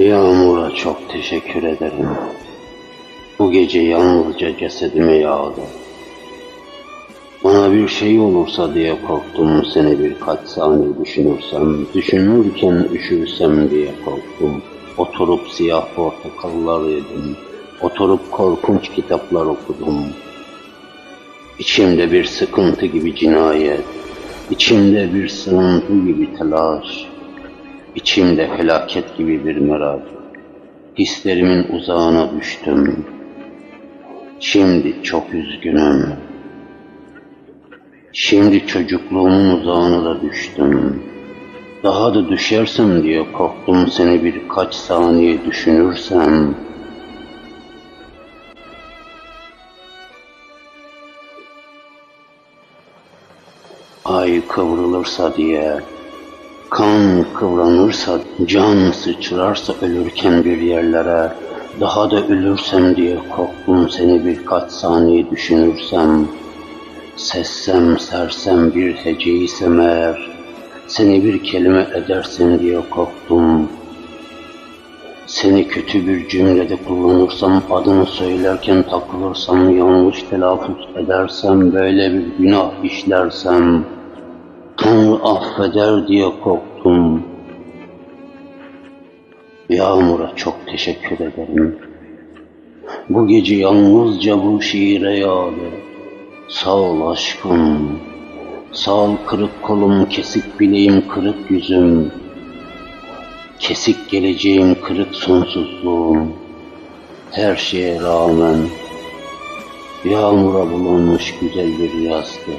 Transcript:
Yağmura çok teşekkür ederim. Bu gece yalnızca cesedime yağdı. Bana bir şey olursa diye korktum seni birkaç saniye düşünürsem, düşünürken üşürsem diye korktum. Oturup siyah portakallar yedim, oturup korkunç kitaplar okudum. İçimde bir sıkıntı gibi cinayet, içimde bir sığıntı gibi telaş, içimde felaket gibi bir merak. Hislerimin uzağına düştüm. Şimdi çok üzgünüm. Şimdi çocukluğumun uzağına da düştüm. Daha da düşersem diye korktum seni birkaç saniye düşünürsem. Ay kıvrılırsa diye, kan kıvranırsa, can sıçrarsa ölürken bir yerlere, daha da ölürsem diye korktum seni birkaç saniye düşünürsem. Sessem sersem bir heceysem eğer, seni bir kelime edersin diye korktum. Seni kötü bir cümlede kullanırsam, adını söylerken takılırsam, yanlış telaffuz edersem, böyle bir günah işlersem, Tanrı affeder diye korktum. Yağmur'a çok teşekkür ederim. Bu gece yalnızca bu şiire yağdı. Sağ ol aşkım. Sağ ol kırık kolum, kesik bileğim, kırık yüzüm. Kesik geleceğim, kırık sonsuzluğum. Her şeye rağmen yağmura bulanmış güzel bir yazdı.